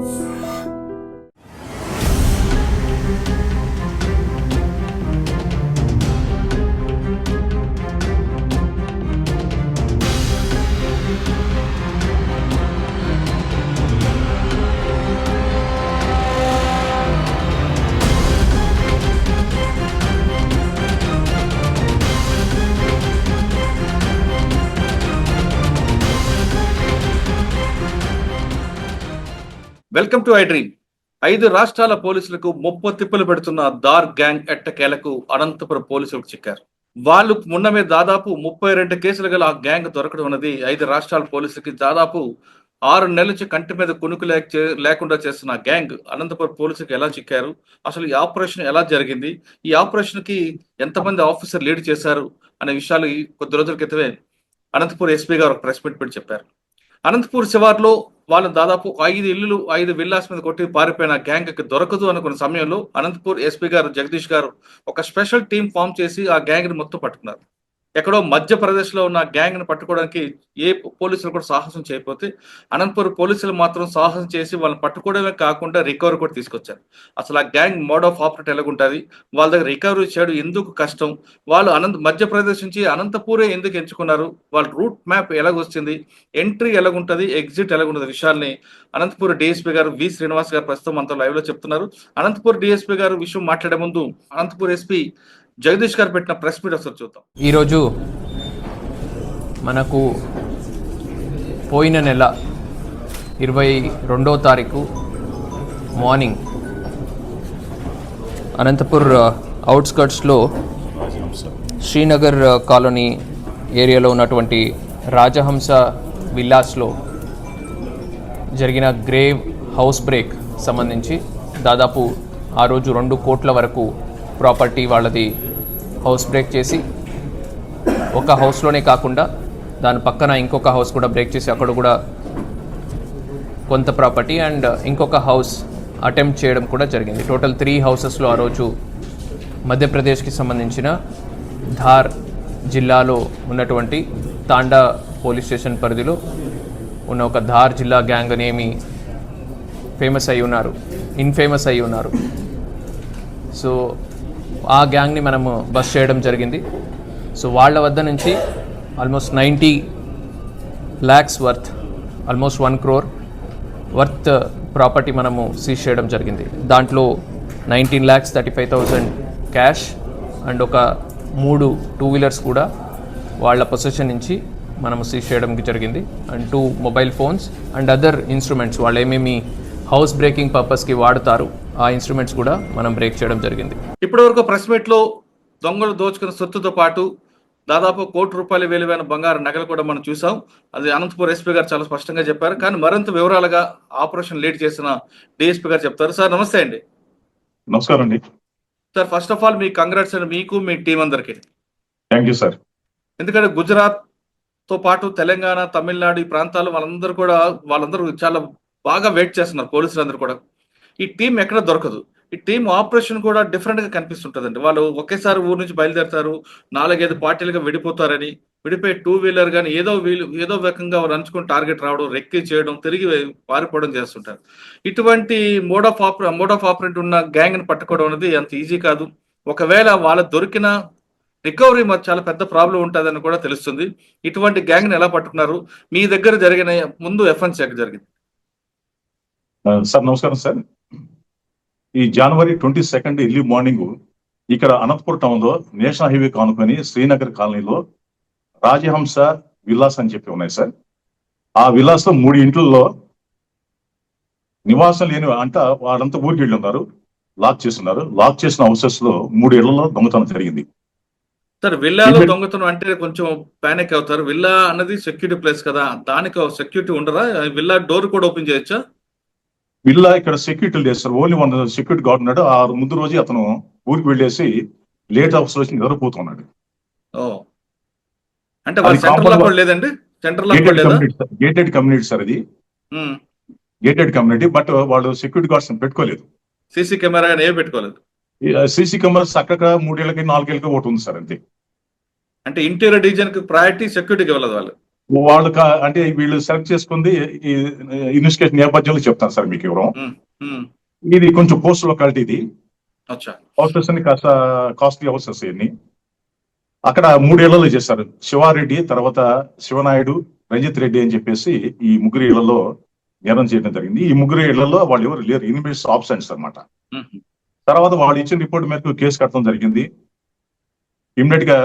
So welcome to I dream. ఐదు రాష్ట్రాల పోలీసులకు ముప్ప తిప్పలు పెడుతున్న దార్ గ్యాంగ్ ఎట్టకేలకు అనంతపురం పోలీసులకు చిక్కారు. వాళ్ళు మొన్నమే దాదాపు ముప్పై రెండు కేసులు గల ఆ గ్యాంగ్ దొరకడం అనేది ఐదు రాష్ట్రాల పోలీసులకి దాదాపు ఆరు నెలల నుంచి కంటి మీద కొనుకు లేక లేకుండా చేస్తున్న గ్యాంగ్ అనంతపురం పోలీసులకు ఎలా చిక్కారు? అసలు ఈ ఆపరేషన్ ఎలా జరిగింది? ఈ ఆపరేషన్కి ఎంతమంది ఆఫీసర్ లీడ్ చేశారు? అనే విషయాలు ఈ కొద్ది రోజుల క్రితమే అనంతపూర్ ఎస్పీ గారు ప్రెస్ మీట్ పెట్టి చెప్పారు. అనంతపూర్ శివార్లో వాళ్ళు దాదాపు ఐదు ఇల్లులు ఐదు విల్లాస్ మీద కొట్టి పారిపోయిన గ్యాంగ్ దొరకదు అనుకున్న సమయంలో అనంతపూర్ ఎస్పీ గారు జగదీష్ గారు ఒక స్పెషల్ టీం ఫామ్ చేసి ఆ గ్యాంగ్ని మొత్తం పట్టుకున్నారు. ఎక్కడో మధ్యప్రదేశ్లో ఉన్న గ్యాంగ్ను పట్టుకోవడానికి ఏ పోలీసులు కూడా సాహసం చేయకపోతే అనంతపూర్ పోలీసులు మాత్రం సాహసం చేసి వాళ్ళని పట్టుకోవడమే కాకుండా రికవరీ కూడా తీసుకొచ్చారు. అసలు ఆ గ్యాంగ్ మోడ్ ఆఫ్ ఆపరేట్ ఎలాగుంటుంది? వాళ్ళ దగ్గర రికవరీ చేయడం ఎందుకు కష్టం? వాళ్ళు అనంత మధ్యప్రదేశ్ నుంచి అనంతపూరే ఎందుకు ఎంచుకున్నారు? వాళ్ళ రూట్ మ్యాప్ ఎలాగొచ్చింది? ఎంట్రీ ఎలాగుంటుంది? ఎగ్జిట్ ఎలాగుంటుంది? విషయాల్ని అనంతపూర్ డిఎస్పీ గారు వి శ్రీనివాస్ గారు ప్రస్తుతం మనతో లైవ్లో చెప్తున్నారు. అనంతపూర్ డిఎస్పీ గారు విషయం మాట్లాడే ముందు అనంతపూర్ ఎస్పీ జగదీష్ గారు పెట్టిన ప్రెస్ మీట్ ఒకసారి చూద్దాం. ఈరోజు మనకు పోయిన నెల ఇరవై రెండో తారీఖు మార్నింగ్ అనంతపూర్ అవుట్స్కట్స్లో శ్రీనగర్ కాలనీ ఏరియాలో ఉన్నటువంటి రాజహంస విల్లాస్లో జరిగిన గ్రేవ్ హౌస్ బ్రేక్ సంబంధించి దాదాపు ఆ రోజు రెండు కోట్ల వరకు ప్రాపర్టీ వాళ్ళది హౌస్ బ్రేక్ చేసి ఒక హౌస్లోనే కాకుండా దాని పక్కన ఇంకొక హౌస్ కూడా బ్రేక్ చేసి అక్కడ కూడా కొంత ప్రాపర్టీ అండ్ ఇంకొక హౌస్ అటెంప్ట్ చేయడం కూడా జరిగింది. టోటల్ త్రీ హౌసెస్లో ఆ రోజు మధ్యప్రదేశ్కి సంబంధించిన ధార్ జిల్లాలో ఉన్నటువంటి తాండా పోలీస్ స్టేషన్ పరిధిలో ఉన్న ఒక ధార్ జిల్లా గ్యాంగ్ అనేమి ఫేమస్ అయి ఉన్నారు ఇన్ఫేమస్ అయి ఉన్నారు. సో ఆ గ్యాంగ్ని మనము బస్ చేయడం జరిగింది. సో వాళ్ళ వద్ద నుంచి almost ninety lakhs worth almost one crore worth property మనము సీజ్ చేయడం జరిగింది. దాంట్లో nineteen lakhs thirty five thousand cash and ఒక మూడు టూ వీలర్స్ కూడా వాళ్ళ పొజిషన్ నుంచి మనము సీజ్ చేయడం జరిగింది. And two mobile phones and other instruments వాళ్ళు ఏమేమి హౌస్ బ్రేకింగ్ పర్పస్కి వాడుతారు. ఆ ఇన్స్ట్రుమెంట్స్ కూడా మనం బ్రేక్ చేయడం జరిగింది. ఇప్పటి వరకు ప్రెస్ మీట్లో దొంగలు దోచుకున్న సొత్తుతో పాటు దాదాపు కోటి రూపాయల విలువైన బంగారు నగలు కూడా మనం చూసాం. అది అనంతపూర్ ఎస్పీ గారు చాలా స్పష్టంగా చెప్పారు. కానీ మరింత వివరాలుగా ఆపరేషన్ లీడ్ చేసిన డిఎస్పీ గారు చెప్తారు. సార్ నమస్తే అండి. నమస్కారం అండి. సార్ ఫస్ట్ ఆఫ్ ఆల్ మీ కంగ్రాట్స్ అండి మీకు మీ టీం అందరికి. Thank you sir. ఎందుకంటే గుజరాత్తో పాటు తెలంగాణ తమిళనాడు ఈ ప్రాంతాలు వాళ్ళందరూ కూడా వాళ్ళందరూ చాలా బాగా వెయిట్ చేస్తున్నారు పోలీసులు అందరూ కూడా. ఈ టీం ఎక్కడ దొరకదు. ఈ టీం ఆపరేషన్ కూడా డిఫరెంట్గా కనిపిస్తుంటదండి. వాళ్ళు ఒకేసారి ఊరు నుంచి బయలుదేరతారు నాలుగైదు పార్టీలుగా విడిపోతారని విడిపోయి టూ వీలర్ కానీ ఏదో వీలు ఏదో రకంగా వాళ్ళు టార్గెట్ రావడం రెక్కి చేయడం తిరిగి పారిపోవడం చేస్తుంటారు. ఇటువంటి మోడ్ ఆఫ్ ఆపరే మోడ్ ఆఫ్ ఆపరేట్ ఉన్న గ్యాంగ్ని పట్టుకోవడం అనేది అంత ఈజీ కాదు. ఒకవేళ వాళ్ళ దొరికిన రికవరీ మాకు చాలా పెద్ద ప్రాబ్లం ఉంటుందని కూడా తెలుస్తుంది. ఇటువంటి గ్యాంగ్ని ఎలా పట్టుకున్నారు? మీ దగ్గర జరిగిన ముందు ఎఫ్ఎన్ చెక్ జరిగింది. సార్ నమస్కారం సార్. ఈ జనవరి ట్వంటీ సెకండ్ ఎర్లీ మార్నింగ్ ఇక్కడ అనంతపూర్ టౌన్లో నేషనల్ హైవే కానుకొని శ్రీనగర్ కాలనీలో రాజహంస విలాస్ అని చెప్పి ఉన్నాయి సార్. ఆ విలాస్ మూడు ఇంట్లలో నివాసం లేని అంట వాళ్ళంతా ఊరికి వెళ్ళి ఉన్నారు లాక్ చేస్తున్నారు. లాక్ చేసిన హౌసెస్లో మూడు ఇళ్ళలో దొంగతనం జరిగింది. సార్ విల్లాలో దొంగతనం అంటే కొంచెం పానిక్ అవుతారు. విల్లా అన్నది సెక్యూరిటీ ప్లేస్ కదా. దానికి సెక్యూరిటీ ఉండరా విల్లా డోర్ కూడా ఓపెన్ చేయొచ్చా? విల్లా ఇక్కడ సెక్యూరిటీ లేదు sir only one security guard ఉన్నాడు. ఆ ముందు రోజు అతను ఊరికి వెళ్ళేసి లేట్ హౌస్ వచ్చి నిద్రపోతున్నాడు. అంటే అది గేటెడ్ కమ్యూనిటీ సార్ ఇది ఉమ్. గేటెడ్ కమ్యూనిటీ బట్ వాళ్ళు సెక్యూరిటీ గార్డ్స్ పెట్టుకోలేదు. సీసీ కెమెరా కానీ ఏం పెట్టుకోలేదు? సీసీ కెమెరాస్ అక్కడ మూడేళ్ళకి నాలుగేళ్ళకి ఒకటి ఉంది సార్ అంతే. అంటే ఇంటీరియర్ డివిజన్కి ప్రయారిటీ సెక్యూరిటీకి వెళ్ళదు వాళ్ళు. వాళ్ళు అంటే వీళ్ళు సెలెక్ట్ చేసుకుంది ఈ ఇన్వెస్టిగేషన్ నేపథ్యంలో చెప్తాను సార్ మీకు ఉమ్, ఇది కొంచెం పోస్ట్ లొకాలిటీ ఇది. అన్ని కాస్త కాస్ట్లీ హౌసెస్ ఇవన్నీ. అక్కడ మూడేళ్ళలో చేశారు. శివారెడ్డి తర్వాత శివనాయుడు రంజిత్ రెడ్డి అని చెప్పేసి ఈ ముగ్గురు ఇళ్ళలో నేరం చేయడం జరిగింది. ఈ ముగ్గురు ఇళ్ళలో వాళ్ళు ఎవరు లేరు. ఇన్వెస్ట్ ఆప్షన్స్ అన్నమాట. ఉమ్, తర్వాత వాళ్ళు ఇచ్చిన రిపోర్ట్ మేరకు కేసు కట్టడం జరిగింది. ఇమ్మీడియట్గా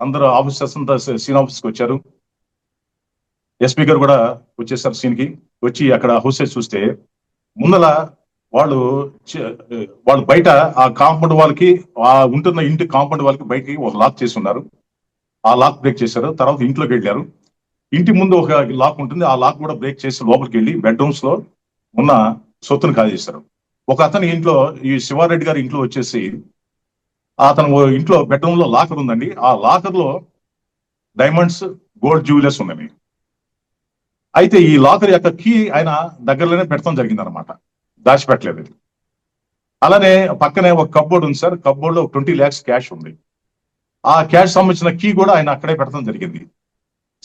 అందరూ ఆఫీసర్స్ అంతా సీన్ ఆఫీస్కి వచ్చారు. ఎస్పీ గారు కూడా వచ్చేసారు సీన్కి వచ్చి అక్కడ హౌసెస్ చూస్తే ముందల వాళ్ళు వాళ్ళు బయట ఆ కాంపౌండ్ వాళ్ళకి ఆ ఉంటున్న ఇంటి కాంపౌండ్ వాళ్ళకి బయటికి ఒక లాక్ చేసి ఉన్నారు. ఆ లాక్ బ్రేక్ చేశారు. తర్వాత ఇంట్లోకి వెళ్ళారు. ఇంటి ముందు ఒక లాక్ ఉంటుంది. ఆ లాక్ కూడా బ్రేక్ చేసి లోపలికి వెళ్ళి బెడ్రూమ్స్లో ఉన్న సొత్తును కాజేశారు. ఒక అతని ఇంట్లో ఈ శివారెడ్డి గారి ఇంట్లో వచ్చేసి అతను ఇంట్లో బెడ్రూమ్లో లాకర్ ఉందండి. ఆ లాకర్లో డైమండ్స్ గోల్డ్ జ్యువెలర్స్ ఉన్నాయి. అయితే ఈ లాకర్ యొక్క కీ ఆయన దగ్గరలోనే పెట్టడం జరిగింది అనమాట దాచిపెట్టలేదు ఇది. అలానే పక్కనే ఒక కబ్బోర్డ్ ఉంది సార్. కబ్బోర్డ్లో ట్వంటీ ల్యాక్స్ క్యాష్ ఉంది. ఆ క్యాష్ సంబంధించిన కీ కూడా ఆయన అక్కడే పెట్టడం జరిగింది.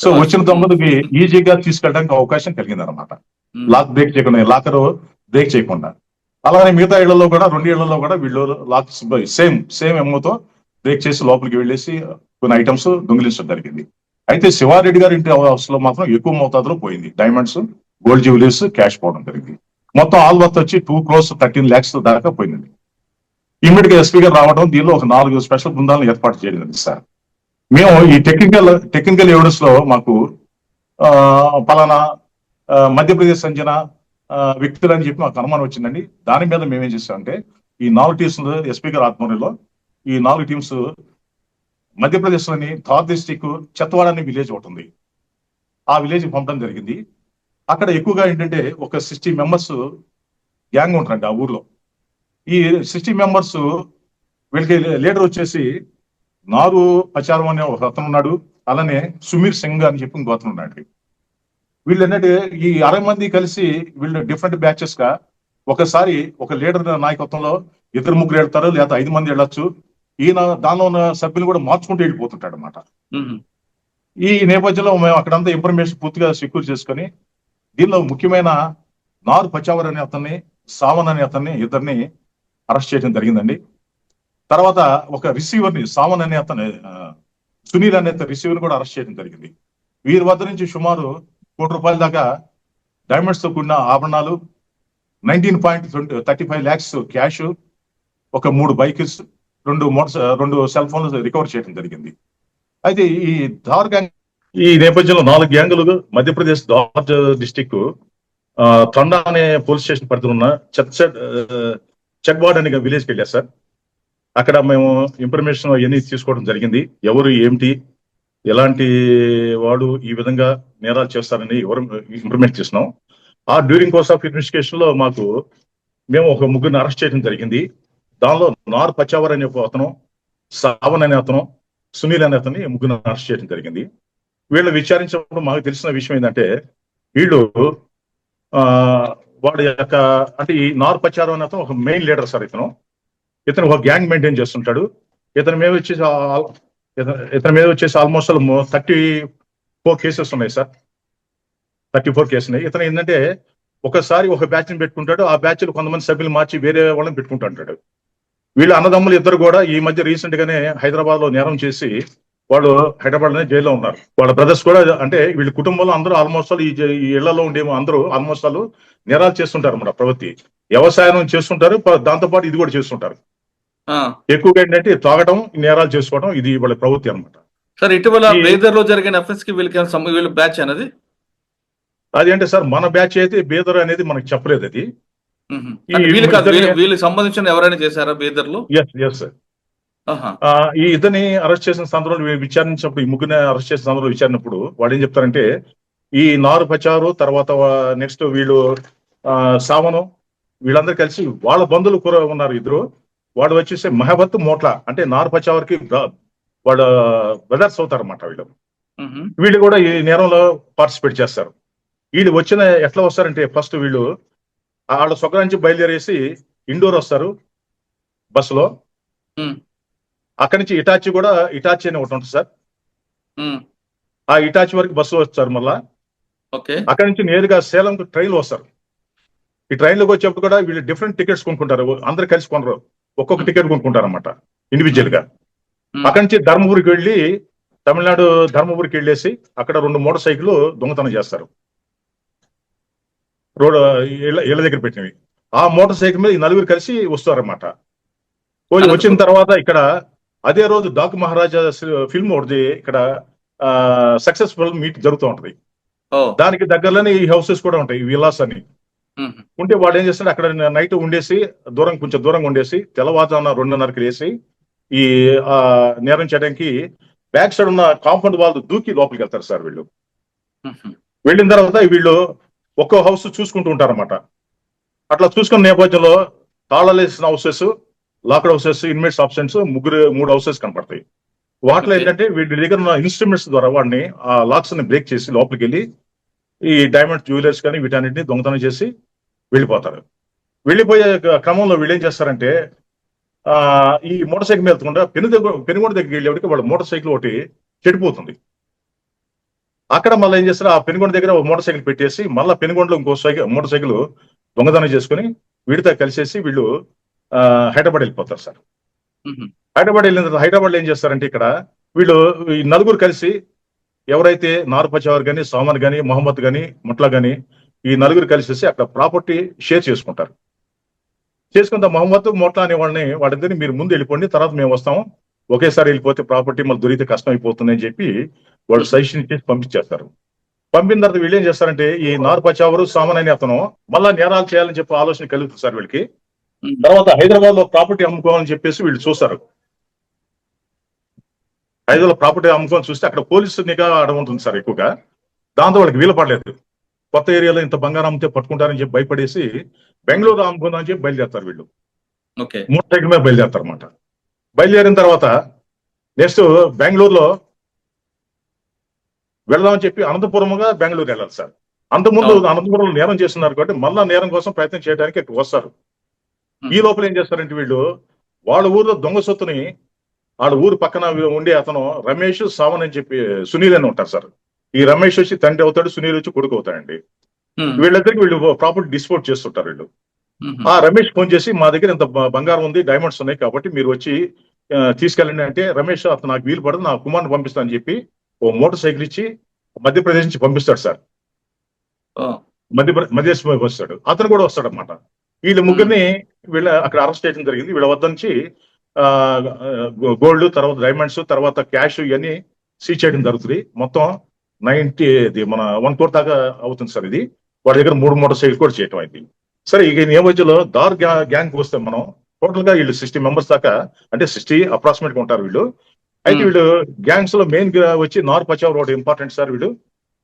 సో వచ్చిన దొంగలకి ఈజీగా తీసుకెళ్ళడానికి అవకాశం కలిగింది అనమాట లాక్ బ్రేక్ చేయకుండా లాకర్ బ్రేక్ చేయకుండా. అలానే మిగతా ఇళ్ళలో కూడా రెండు ఇళ్ళలో కూడా వీళ్ళు లాక్ సేమ్ సేమ్ ఎమ్మతో బ్రేక్ చేసి లోపలికి వెళ్ళేసి కొన్ని ఐటమ్స్ దొంగిలించడం జరిగింది. అయితే శివారెడ్డి గారి ఇంటి హౌస్లో మాత్రం ఎక్కువ మోతాదులో పోయింది. డైమండ్స్ గోల్డ్ జ్యువెలరీస్ క్యాష్ పోవడం జరిగింది. మొత్తం ఆల్ వర్త్ వచ్చి టూ క్రోర్స్ థర్టీన్ ల్యాక్స్ దాకా పోయిందండి. ఇమీడియట్గా ఎస్పీ గారు రావడం దీనిలో ఒక నాలుగు స్పెషల్ బృందాలను ఏర్పాటు చేయడం సార్. మేము ఈ టెక్నికల్ టెక్నికల్ ఎవిడెన్స్లో మాకు ఆ, పలానా మధ్యప్రదేశ్ సంజన వ్యక్తులు అని చెప్పి మాకు అనుమానం వచ్చిందండి. దాని మీద మేము ఏం చేసామంటే ఈ నాలుగు టీమ్స్ ఎస్పీ గారి ఆత్మర్యంలో ఈ నాలుగు టీమ్స్ మధ్యప్రదేశ్లోని థార్ డిస్టిక్ చెత్తవాడ అనే విలేజ్ ఒకటి ఉంది. ఆ విలేజ్ పంపడం జరిగింది. అక్కడ ఎక్కువగా ఏంటంటే ఒక సిక్స్టీ మెంబర్స్ గ్యాంగ్ ఉంటారండి ఆ ఊర్లో. ఈ సిక్స్టీ మెంబర్స్ వీళ్ళకి లీడర్ వచ్చేసి నారు పచారం అనే ఒక అతను ఉన్నాడు. అలానే సుమీర్ సింగ్ అని చెప్పి ఇంకో అతను ఉన్నాడు వీళ్ళు ఏంటంటే ఈ అరవై మంది కలిసి వీళ్ళు డిఫరెంట్ బ్యాచెస్గా ఒకసారి ఒక లీడర్ నాయకత్వంలో ఇద్దరు ముగ్గురు వెళ్తారు లేదా ఐదు మంది వెళ్ళొచ్చు ఈయన దానిలో ఉన్న సభ్యులు కూడా మార్చుకుంటూ వెళ్ళిపోతుంటాడు అనమాట ఈ నేపథ్యంలో మేము అక్కడంతా ఇన్ఫర్మేషన్ పూర్తిగా సెక్యూర్ చేసుకొని దీనిలో ముఖ్యమైన నారు పచావర్ అనే అతన్ని సావన్ అనే అతన్ని ఇద్దరిని అరెస్ట్ చేయడం జరిగిందండి. తర్వాత ఒక రిసీవర్ని సావన్ అనే అతను సునీల్ అనే రిసీవర్ కూడా అరెస్ట్ చేయడం జరిగింది. వీరి వద్ద నుంచి సుమారు కోటి రూపాయల దాకా డైమండ్స్తో కూడిన ఆభరణాలు nineteen point thirty five lakhs cash ఒక మూడు బైక్స్ రెండు మోటార్ రెండు సెల్ ఫోన్లు రికవర్ చేయడం జరిగింది. అయితే ఈ ధార్ గ్యాంగ్ ఈ నేపథ్యంలో నాలుగు గ్యాంగులు మధ్యప్రదేశ్ ధార్ డిస్టిక్ తొండా అనే పోలీస్ స్టేషన్ పరిధిలో ఉన్న చెత్ చెక్బాడ్ అనే విలేజ్కి వెళ్ళారు సార్. అక్కడ మేము ఇన్ఫర్మేషన్ అవన్నీ తీసుకోవడం జరిగింది. ఎవరు ఏమిటి ఎలాంటి వాడు ఈ విధంగా నేరాలు చేస్తారని ఎవరు ఇన్ఫర్మేషన్ చేసినాం ఆ డ్యూరింగ్ కోర్స్ ఆఫ్ ఇన్వెస్టిగేషన్లో మాకు మేము ఒక ముగ్గురిని అరెస్ట్ చేయడం జరిగింది. దానిలో నార్ పచావర్ అనే ఒక అతను సావన్ అనే అతను సునీల్ అనే అతన్ని ముగ్గురు అరెస్ట్ చేయడం జరిగింది. వీళ్ళు విచారించినప్పుడు మాకు తెలిసిన విషయం ఏంటంటే వీళ్ళు ఆ వాడి యొక్క అంటే ఈ నార్ పచారం అనే అతను ఒక మెయిన్ లీడర్ సార్ ఇతను. ఇతను ఒక గ్యాంగ్ మెయింటైన్ చేస్తుంటాడు. ఇతని మీద వచ్చేసి ఇతని- మీద వచ్చేసి ఆల్మోస్ట్ థర్టీ ఫోర్ కేసెస్ ఉన్నాయి సార్. థర్టీ ఫోర్ కేసు ఉన్నాయి. ఇతను ఏంటంటే ఒకసారి ఒక బ్యాచ్ని పెట్టుకుంటాడు. ఆ బ్యాచ్లో కొంతమంది సభ్యులు మార్చి వేరే వాళ్ళని పెట్టుకుంటుంటాడు వీళ్ళ అన్నదమ్ములు ఇద్దరు కూడా ఈ మధ్య రీసెంట్ గానే హైదరాబాద్లో నేరం చేసి వాళ్ళు హైదరాబాద్లోనే జైల్లో ఉన్నారు. వాళ్ళ బ్రదర్స్ కూడా అంటే వీళ్ళ కుటుంబంలో అందరూ ఆల్మోస్ట్ ఆల్ ఈ ఇళ్ళలో ఉండే అందరూ ఆల్మోస్ట్ వాళ్ళు నేరాలు చేస్తుంటారు అన్నమాట ప్రవృత్తి. వ్యవసాయం చేస్తుంటారు దాంతో పాటు ఇది కూడా చేస్తుంటారు. ఎక్కువగా ఏంటంటే తాగడం నేరాలు చేసుకోవడం ఇది వాళ్ళ ప్రవృత్తి అన్నమాట. సార్ ఇటీవల బేదర్లో జరిగిన అఫెన్స్కి వీళ్ళకి బ్యాచ్ అనేది? అది అంటే సార్ మన బ్యాచ్ అయితే బేదర్ అనేది మనకు చెప్పలేదు అది. వీళ్ళు సంబంధించిన ఎవరైనా చేశారా ఎస్ ఈ ఇద్దరిని అరెస్ట్ చేసిన సందర్భంలో విచారించినప్పుడు ఈ ముగ్గురిని అరెస్ట్ చేసిన సందర్భంలో విచారినప్పుడు వాడు ఏం చెప్తారంటే ఈ నారు పచారు తర్వాత నెక్స్ట్ వీళ్ళు సావను వీళ్ళందరూ కలిసి వాళ్ళ బంధువులు కూడా ఉన్నారు ఇద్దరు. వాడు వచ్చేసి మహబత్ మోట్ల అంటే నారు పచావర్కి వాళ్ళ బ్రదర్స్ అవుతారు అన్నమాట వీళ్ళు. వీళ్ళు కూడా ఈ నేరంలో పార్టిసిపేట్ చేస్తారు. వీళ్ళు వచ్చిన ఎట్లా వస్తారంటే ఫస్ట్ వీళ్ళు వాళ్ళ సొక్క నుంచి బయలుదేరేసి ఇండోర్ వస్తారు బస్సులో. అక్కడి నుంచి ఇటాచి కూడా ఇటాచి అని ఒకటి ఉంటుంది సార్. ఆ ఇటాచి వరకు బస్సు వచ్చారు మళ్ళా. అక్కడి నుంచి నేరుగా సేలం ట్రైన్ వస్తారు. ఈ ట్రైన్లోకి వచ్చేప్పుడు కూడా వీళ్ళు డిఫరెంట్ టికెట్స్ కొనుక్కుంటారు. అందరు కలిసి కొనరు. ఒక్కొక్క టికెట్ కొనుక్కుంటారు అనమాట ఇండివిజువల్గా అక్కడి నుంచి ధర్మపురికి వెళ్ళి తమిళనాడు ధర్మపురికి వెళ్ళేసి అక్కడ రెండు మోటార్ సైకిల్ దొంగతనం చేస్తారు. రోడ్ ఇళ్ళ దగ్గర పెట్టినవి. ఆ మోటార్ సైకిల్ మీద ఈ నలుగురు కలిసి వస్తారన్నమాట. పోయి వచ్చిన తర్వాత ఇక్కడ అదే రోజు డాక్ మహారాజా ఫిల్మ్ ఒకటి ఇక్కడ సక్సెస్ఫుల్ మీట్ జరుగుతూ ఉంటది. దానికి దగ్గరలోనే ఈ హౌసెస్ కూడా ఉంటాయి ఈ విలాస్ అని. ఉంటే వాడు ఏం చేస్తాడు అక్కడ నైట్ ఉండేసి దూరం కొంచెం దూరంగా ఉండేసి తెల్లవారుజామున రెండున్నరకి లేసి ఈ ఆ నేరం చేయడానికి బ్యాక్ సైడ్ ఉన్న కాంపౌండ్ వాళ్ళు దూకి లోపలికి వెళ్తారు సార్ వీళ్ళు. వెళ్ళిన తర్వాత వీళ్ళు ఒక్కో హౌస్ చూసుకుంటూ ఉంటారన్నమాట అట్లా చూసుకున్న నేపథ్యంలో తాళాలేసిన houses locked houses inmates options ముగ్గురు మూడు హౌసెస్ కనపడతాయి. వాటిలో. ఏంటంటే వీటి దగ్గర ఉన్న ఇన్స్ట్రుమెంట్స్ ద్వారా వాడిని ఆ లాక్స్ని బ్రేక్ చేసి లోపలికి వెళ్ళి ఈ డైమండ్ జ్యువెలర్స్ కానీ వీటన్నిటిని దొంగతనం చేసి వెళ్ళిపోతారు. వెళ్ళిపోయే క్రమంలో వీళ్ళు ఏం చేస్తారంటే ఆ ఈ మోటార్ సైకిల్ వెళ్తుండగా పెను దగ్గర పెనుగొండ దగ్గరికి వెళ్ళేవాడికి వాళ్ళ మోటార్ సైకిల్ ఒకటి చెడిపోతుంది. అక్కడ మళ్ళీ ఏం చేస్తారు? ఆ పెనుగొండ దగ్గర ఒక మోటార్ సైకిల్ పెట్టేసి మళ్ళీ పెనుగొండలో ఇంకో సైకిల్ మోటార్ సైకిల్ దొంగతనం చేసుకుని వీడితో కలిసేసి వీళ్ళు ఆ, హైదరాబాద్ వెళ్ళిపోతారు సార్. హైదరాబాద్ వెళ్ళిన తర్వాత హైదరాబాద్లో ఏం చేస్తారంటే ఇక్కడ వీళ్ళు ఈ నలుగురు కలిసి ఎవరైతే నారుపచావర్ గాని సామాన్ గాని మొహమ్మద్ గాని ముట్లా గాని ఈ నలుగురు కలిసేసి అక్కడ ప్రాపర్టీ షేర్ చేసుకుంటారు. చేసుకుంటే మొహమ్మద్ మొట్లా అనే వాళ్ళని వాళ్ళిద్దరిని మీరు ముందు వెళ్ళిపోండి తర్వాత మేము వస్తాము. ఒకేసారి వెళ్ళిపోతే ప్రాపర్టీ మళ్ళీ దొరికితే కష్టం అయిపోతుంది అని చెప్పి వాళ్ళు సజెషన్ ఇచ్చేసి పంపించేస్తారు. పంపిన తర్వాత వీళ్ళు ఏం చేస్తారంటే ఈ నారు పచావరు సామాన్ అనే అతను మళ్ళా నేరాలు చేయాలని చెప్పి ఆలోచన కలుగుతుంది సార్ వీళ్ళకి. తర్వాత హైదరాబాద్లో ప్రాపర్టీ అమ్ముకోవాలని చెప్పేసి వీళ్ళు చూస్తారు. హైదరాబాద్లో ప్రాపర్టీ అమ్ముకోవాలని చూస్తే అక్కడ పోలీసు నిఘా ఉంటుంది సార్ ఎక్కువగా. దాంతో వాళ్ళకి వీలు పడలేదు. కొత్త ఏరియాలో ఇంత బంగారం అమ్మితే పట్టుకుంటారని చెప్పి భయపడేసి బెంగళూరు అమ్ముకుందాం అని చెప్పి బయలుదేరుతారు వీళ్ళు. మోటార్ సైకిల్ మీద బయలుదేరుతారు అనమాట బయలుదేరిన తర్వాత నెక్స్ట్ బెంగళూరులో వెళ్దామని చెప్పి అనంతపురముగా బెంగళూరు వెళ్ళాలి సార్ అంతకుముందు. అనంతపురంలో నేరం చేస్తున్నారు కాబట్టి మళ్ళా నేరం కోసం ప్రయత్నం చేయడానికి ఇక్కడ వస్తారు. ఈ లోపల ఏం చేస్తారంటే వీళ్ళు వాళ్ళ ఊర్లో దొంగ సొత్తుని వాళ్ళ ఊరు పక్కన ఉండే అతను రమేష్ సావన్ అని చెప్పి సునీల్ అని ఉంటారు సార్ ఈ రమేష్ వచ్చి తండ్రి అవుతాడు సునీల్ వచ్చి కొడుకు అవుతాడండి. వీళ్ళిద్దరికి వీళ్ళు ప్రాపర్టీ డిస్పోర్ట్ చేస్తుంటారు వీళ్ళు. ఆ రమేష్ ఫోన్ చేసి మా దగ్గర ఇంత బంగారం ఉంది డైమండ్స్ ఉన్నాయి కాబట్టి మీరు వచ్చి తీసుకెళ్ళండి అంటే రమేష్ అతను నాకు వీలు పడదు నా కుమార్ని పంపిస్తానని చెప్పి ఓ మోటార్ సైకిల్ ఇచ్చి మధ్యప్రదేశ్ నుంచి పంపిస్తాడు సార్. మధ్య మధ్యప్రదేశ్ వస్తాడు. అతను కూడా వస్తాడు అనమాట వీళ్ళ ముగ్గురిని వీళ్ళ అక్కడ అరెస్ట్ చేయడం జరిగింది. వీళ్ళ వద్ద నుంచి గోల్డ్ తర్వాత డైమండ్స్ తర్వాత క్యాష్ ఇవన్నీ సీజ్ చేయడం జరుగుతుంది. మొత్తం నైన్టీ ఇది మన వన్ కోర్ దాకా అవుతుంది సార్ ఇది. వాడి దగ్గర మూడు మోటార్ సైకిల్ కూడా చేయటం అయింది. సరే ఇక ఈ నేపథ్యంలో దార్ గ్యాంగ్ వస్తే మనం టోటల్గా వీళ్ళు సిక్స్టీ మెంబర్స్ దాకా అంటే సిక్స్టీ అప్రాక్సిమేట్గా ఉంటారు వీళ్ళు. అయితే. వీళ్ళు గ్యాంగ్స్లో మెయిన్ వచ్చి నార్ పచావ్ రోడ్ ఇంపార్టెంట్ సార్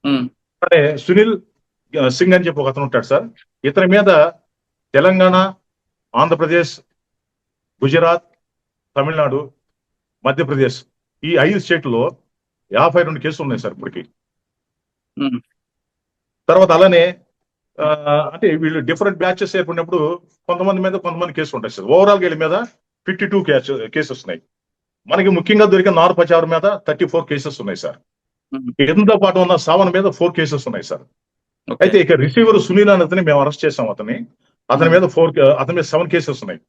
మ్మ్. అంటే సునీల్ సింగ్ అని చెప్పి ఒక అతను ఉంటాడు సార్ ఇతని మీద తెలంగాణ ఆంధ్రప్రదేశ్ గుజరాత్ తమిళనాడు మధ్యప్రదేశ్ ఈ ఐదు స్టేట్లో యాభై రెండు కేసులు ఉన్నాయి సార్ ఇప్పటికి. తర్వాత అలానే అంటే వీళ్ళు డిఫరెంట్ బ్యాచెస్ ఏర్పడినప్పుడు కొంతమంది మీద కొంతమంది కేసులు ఉంటాయి సార్ ఓవరాల్గా వీళ్ళ మీద ఫిఫ్టీ టూ కేసెస్ ఉన్నాయి మనకి ముఖ్యంగా దొరికిన నార్ పచారు మీద థర్టీ ఫోర్ కేసెస్ ఉన్నాయి సార్. ఎంతో పాటు ఉన్న సావన్ మీద ఫోర్ కేసెస్ ఉన్నాయి సార్. అయితే ఇక రిసీవర్ సునీల్ అని అతని మేము అరెస్ట్ చేసాం అతని అతని మీద ఫోర్ అతని మీద సెవెన్ కేసెస్ ఉన్నాయి.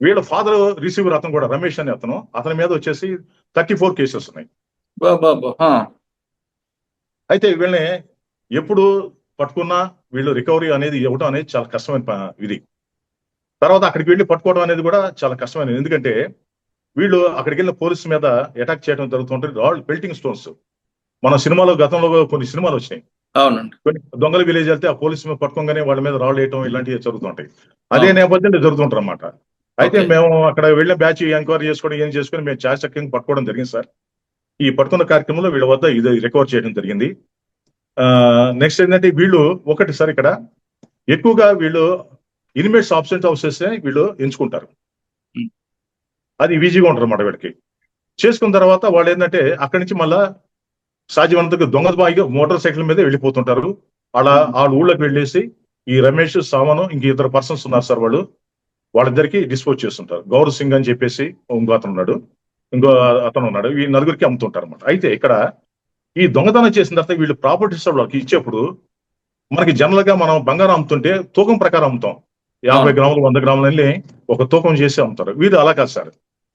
వీళ్ళ ఫాదర్ రిసీవర్ అతను కూడా రమేష్ అని అతను. అతని మీద వచ్చేసి థర్టీ ఫోర్ కేసెస్ ఉన్నాయి. అయితే వీళ్ళని ఎప్పుడు పట్టుకున్నా వీళ్ళు రికవరీ అనేది ఇవ్వడం అనేది చాలా కష్టమైన ఇది. తర్వాత అక్కడికి వెళ్ళి పట్టుకోవడం అనేది కూడా చాలా కష్టమైనది. ఎందుకంటే వీళ్ళు అక్కడికి వెళ్ళిన పోలీస్ మీద అటాక్ చేయడం జరుగుతుంటుంది రాళ్ళు పెల్టింగ్ స్టోన్స్ మన సినిమాలో గతంలో కొన్ని సినిమాలు వచ్చినాయి. అవునండి. కొన్ని దొంగల విలేజ్ వెళ్తే ఆ పోలీసు మీద పట్టుకోగానే వాళ్ళ మీద రాళ్ళు వేయటం ఇలాంటివి జరుగుతుంటాయి. అదే. నేపథ్యంలో జరుగుతుంటారు అన్నమాట. అయితే. మేము అక్కడ వెళ్ళిన బ్యాచ్ ఎంక్వైరీ చేసుకోవడం ఏం చేసుకుని మేము చక్కింగ్ పట్టుకోవడం జరిగింది సార్. ఈ పట్టుకున్న కార్యక్రమంలో వీళ్ళ వద్ద ఇది రికవర్ చేయడం జరిగింది. నెక్స్ట్ ఏంటంటే వీళ్ళు ఒకటి సార్ ఇక్కడ ఎక్కువగా వీళ్ళు ఇన్మేట్స్ ఆబ్సెంట్ హౌసెస్ వీళ్ళు ఎంచుకుంటారు. అది ఈజీగా ఉంటారు అన్నమాట వీళ్ళకి చేసుకున్న తర్వాత వాళ్ళు ఏంటంటే అక్కడి నుంచి మళ్ళా సాధ్యమైనంతకు దొంగ బాయిగా మోటార్ సైకిల్ మీద వెళ్ళిపోతుంటారు. అలా వాళ్ళ ఊళ్ళోకి వెళ్ళేసి ఈ రమేష్ సామను ఇంక ఇద్దరు పర్సన్స్ ఉన్నారు సార్ వాళ్ళు. వాళ్ళిద్దరికి డిస్పోజ్ చేస్తుంటారు. గౌరవ్ సింగ్ అని చెప్పేసి ఇంకో అతను ఉన్నాడు. ఇంకో అతను ఉన్నాడు. ఈ నలుగురికి అమ్ముతుంటారు అనమాట అయితే ఇక్కడ ఈ దొంగతనం చేసిన తర్వాత వీళ్ళు ప్రాపర్టీస్ వాళ్ళకి ఇచ్చేప్పుడు మనకి జనరల్గా మనం బంగారం అమ్ముతుంటే తూకం ప్రకారం అమ్ముతాం. యాభై. గ్రాములు వంద గ్రాములు వెళ్ళి ఒక తూకం చేసి అమ్ముతారు. వీళ్ళు అలా కాదు సార్.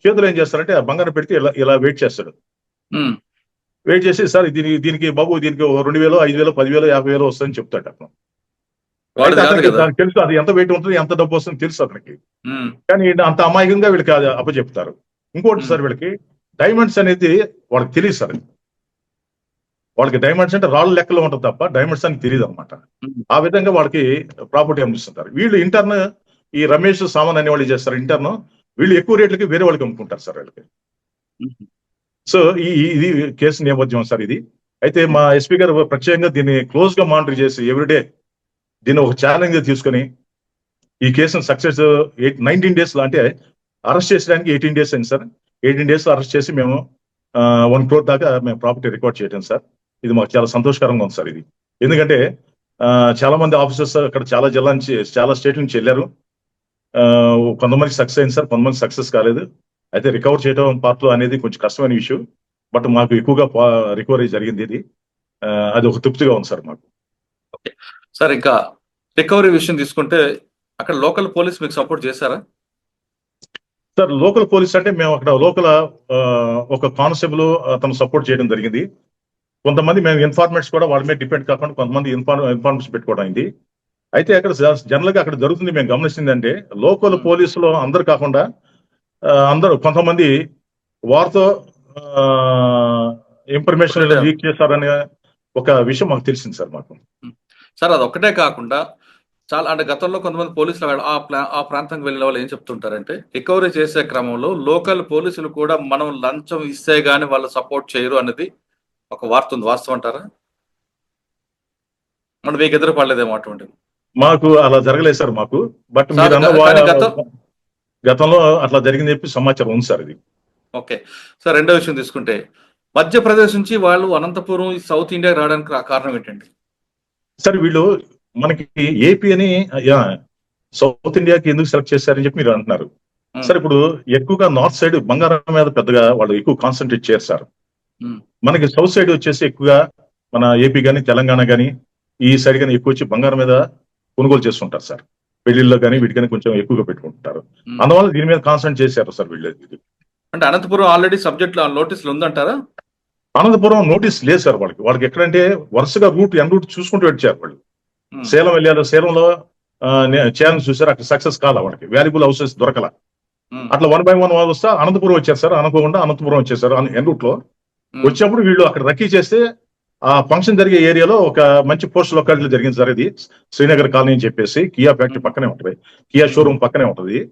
చేతులు ఏం చేస్తారంటే ఆ బంగారం పెడితే ఇలా ఇలా వెయిట్ చేస్తాడు. వెయిట్ చేసి సార్ దీనికి దీనికి బాబు దీనికి రెండు వేలు ఐదు వేలు పదివేలు యాభై వేలు వస్తుందని చెప్తాడు అతను. తెలుసు అది ఎంత వెయిట్ ఉంటుంది ఎంత డబ్బు వస్తుంది తెలుసు అతనికి. కానీ అంత అమాయకంగా వీళ్ళకి అది అప్పచెప్తారు. ఇంకోటి సార్ వీళ్ళకి డైమండ్స్ అనేది వాళ్ళకి తెలియదు సార్. వాళ్ళకి డైమండ్స్ అంటే రాళ్ళ లెక్కలో ఉంటుంది తప్ప డైమండ్స్ అని తెలియదు అనమాట. ఆ విధంగా వాళ్ళకి ప్రాపర్టీ అమ్మిస్తుంటారు. వీళ్ళు ఇంటర్న్ ఈ రమేష్ సామాన్ అనే వాళ్ళు చేస్తారు ఇంటర్న్ వీళ్ళు ఎక్కువ రేట్లకి వేరే వాళ్ళకి అమ్ముకుంటారు సార్ వీళ్ళకి. సో ఈ ఇది కేసు నేపథ్యం సార్ ఇది. అయితే మా ఎస్పీ గారు ప్రత్యేకంగా దీన్ని క్లోజ్గా మానిటర్ చేసి ఎవ్రీడే దీన్ని ఒక ఛాలెంజ్ తీసుకొని ఈ కేసును సక్సెస్ ఎయిట్ నైన్టీన్ డేస్లో అంటే అరెస్ట్ చేసడానికి ఎయిటీన్ డేస్ అయింది సార్. ఎయిటీన్ డేస్ అరెస్ట్ చేసి మేము వన్ క్రోర్ దాకా మేము ప్రాపర్టీ రికార్డ్ చేయడం సార్. ఇది మాకు చాలా సంతోషకరంగా ఉంది సార్ ఇది. ఎందుకంటే చాలా మంది ఆఫీసర్స్ అక్కడ చాలా జిల్లా నుంచి చాలా స్టేట్ నుంచి వెళ్ళారు. ఆ, కొంతమంది సక్సెస్ అయింది సార్ కొంతమంది సక్సెస్ కాలేదు. అయితే రికవర్ చేయడం పార్ట్ అనేది కొంచెం కష్టమైన ఇష్యూ. బట్ మాకు ఎక్కువగా రికవరీ జరిగింది ఇది. అది ఒక తృప్తిగా ఉంది సార్ మాకు. సార్ ఇంకా రికవరీ విషయం తీసుకుంటే అక్కడ లోకల్ పోలీస్ మీకు సపోర్ట్ చేశారా? సార్ లోకల్ పోలీస్ అంటే మేము అక్కడ లోకల్ ఒక కానిస్టేబుల్ అతను సపోర్ట్ చేయడం జరిగింది. కొంతమంది మేము ఇన్ఫార్మేట్స్ కూడా వాళ్ళ మీద డిపెండ్ కాకుండా కొంతమంది ఇన్ఫార్మ్ ఇన్ఫార్మేషన్ పెట్టుకోవడం అయింది అయితే అక్కడ జనరల్గా అక్కడ జరుగుతుంది మేము గమనిస్తుంది అంటే లోకల్ Hmm. పోలీసులు అందరు కాకుండా అందరూ కొంతమంది వారితో ఇన్ఫర్మేషన్ ఒకటే. లీక్ చేశారనే ఒక విషయం మాకు తెలిసింది సార్ మాకు సార్ అది ఒక్కటే కాకుండా చాలా అంటే గతంలో కొంతమంది పోలీసులు ఆ ప్లా ఆ ప్రాంతానికి వెళ్ళిన వాళ్ళు ఏం చెప్తుంటారంటే రికవరీ చేసే క్రమంలో లోకల్ పోలీసులు కూడా మనం లంచం ఇస్తే గానీ వాళ్ళు సపోర్ట్ చేయరు అనేది ఒక వార్త ఉంది వాస్తవం అంటారా? మన మీకు ఎదురు పడలేదేమో అటువంటిది. మాకు అలా జరగలేదు సార్ మాకు బట్ గతంలో అట్లా జరిగింది చెప్పి సమాచారం ఉంది సార్ ఇది. ఓకే. సార్ రెండో విషయం తీసుకుంటే మధ్యప్రదేశ్ నుంచి వాళ్ళు అనంతపురం సౌత్ ఇండియా రావడానికి ఆ కారణం ఏంటండి? సార్ వీళ్ళు మనకి ఏపీ అని సౌత్ ఇండియాకి ఎందుకు సెలెక్ట్ చేశారని చెప్పి మీరు అంటున్నారు. సార్ ఇప్పుడు ఎక్కువగా నార్త్ సైడ్ బంగారం మీద పెద్దగా వాళ్ళు ఎక్కువ కాన్సన్ట్రేట్ Hmm. మనకి సౌత్ సైడ్ వచ్చేసి ఎక్కువగా మన ఏపీ గానీ తెలంగాణ గానీ ఈ సైడ్ గానీ ఎక్కువ వచ్చి బంగారం మీద కొనుగోలు చేస్తుంటారు సార్. పెళ్ళిళ్ళలో కానీ వీటికని కొంచెం ఎక్కువగా పెట్టుకుంటారు. Hmm. అందువల్ల దీని మీద కాన్సన్ట్రేట్ చేశారు సార్ వీళ్ళు. ఇది. అంటే అనంతపురం ఆల్రెడీ సబ్జెక్ట్ నోటీసులు ఉందంటారా? అనంతపురం నోటీస్ లేదు సార్ వాళ్ళకి. వాళ్ళకి ఎక్కడంటే వరుసగా రూట్ ఎన్ రూట్ చూసుకుంటూ వచ్చారు వాళ్ళు. Hmm. సేలం వెళ్ళారు. సేలంలో చేయాలని చూసారు. అక్కడ సక్సెస్ కాల వాళ్ళకి. వాల్యుబుల్ హౌసెస్ దొరకల. Hmm. అట్లా వన్ బై వన్ వాళ్ళు వస్తే అనంతపురం వచ్చారు సార్. అనుకోకుండా అనంతపురం వచ్చేసారు. ఎన్ రూట్లో Hmm. వచ్చినప్పుడు వీళ్ళు అక్కడ రక్కీ చేస్తే ఆ ఫంక్షన్ జరిగే ఏరియాలో ఒక మంచి పోస్ట్ లొకాలిటీ జరిగింది సార్ ఇది. శ్రీనగర్ కాలనీ అని చెప్పేసి కియా ఫ్యాక్టరీ పక్కనే ఉంటది. కియా షోరూమ్ పక్కనే ఉంటది.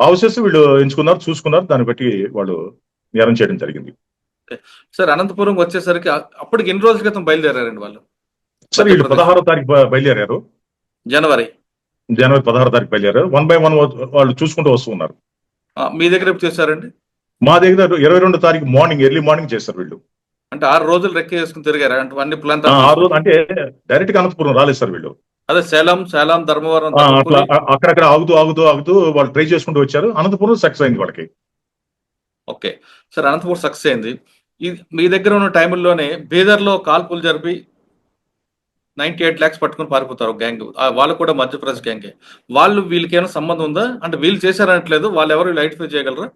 హౌసెస్ వీళ్ళు ఎంచుకున్నారు చూసుకున్నారు. దాన్ని బట్టి వాళ్ళు నేరం చేయడం జరిగింది. సార్ అనంతపురం వచ్చేసరికి అప్పటికి ఎన్ని రోజుల క్రితం బయలుదేరారండి వాళ్ళు? సార్ వీళ్ళు పదహారో తారీఖు బయలుదేరారు. జనవరి. జనవరి పదహారో తారీఖు బయలుదేరారు. వన్ బై వన్ వాళ్ళు చూసుకుంటూ వస్తూ ఉన్నారు. ఆ, మీ దగ్గర చేశారండి? మా దగ్గర ఇరవై రెండు తారీఖు మార్నింగ్ ఎర్లీ మార్నింగ్ చేస్తారు వీళ్ళు. అంటే ఆరు రోజులు రెక్క వేసుకుని తిరిగారా? అంటే అన్ని ప్లాన్ ఆ ఆ రోజు అంటే డైరెక్ట్గా అనంతపురం రాలేదు సార్ వీళ్ళు. అదే సేలం సేలం ధర్మవరం అక్కడక్కడ ఆగుతూ ఆగుతూ ఆగుతూ వాళ్ళు ట్రై చేసుకుంటూ వచ్చారు. అనంతపురం సక్సెస్ అయింది వాళ్ళకి. ఓకే. సార్ అనంతపురం సక్సెస్ అయింది. మీ దగ్గర ఉన్న టైంలోనే బీదర్లో కాల్పులు జరిపి నైన్టీ ఎయిట్ ల్యాక్స్ పట్టుకుని పారిపోతారు గ్యాంగ్. వాళ్ళు కూడా మధ్యప్రదేశ్ గ్యాంగే. వాళ్ళు వీళ్ళకి ఏమైనా సంబంధం ఉందా? అంటే వీళ్ళు చేశారనట్లేదు వాళ్ళు ఎవరు ఐడెంటిఫై చేయగలరా?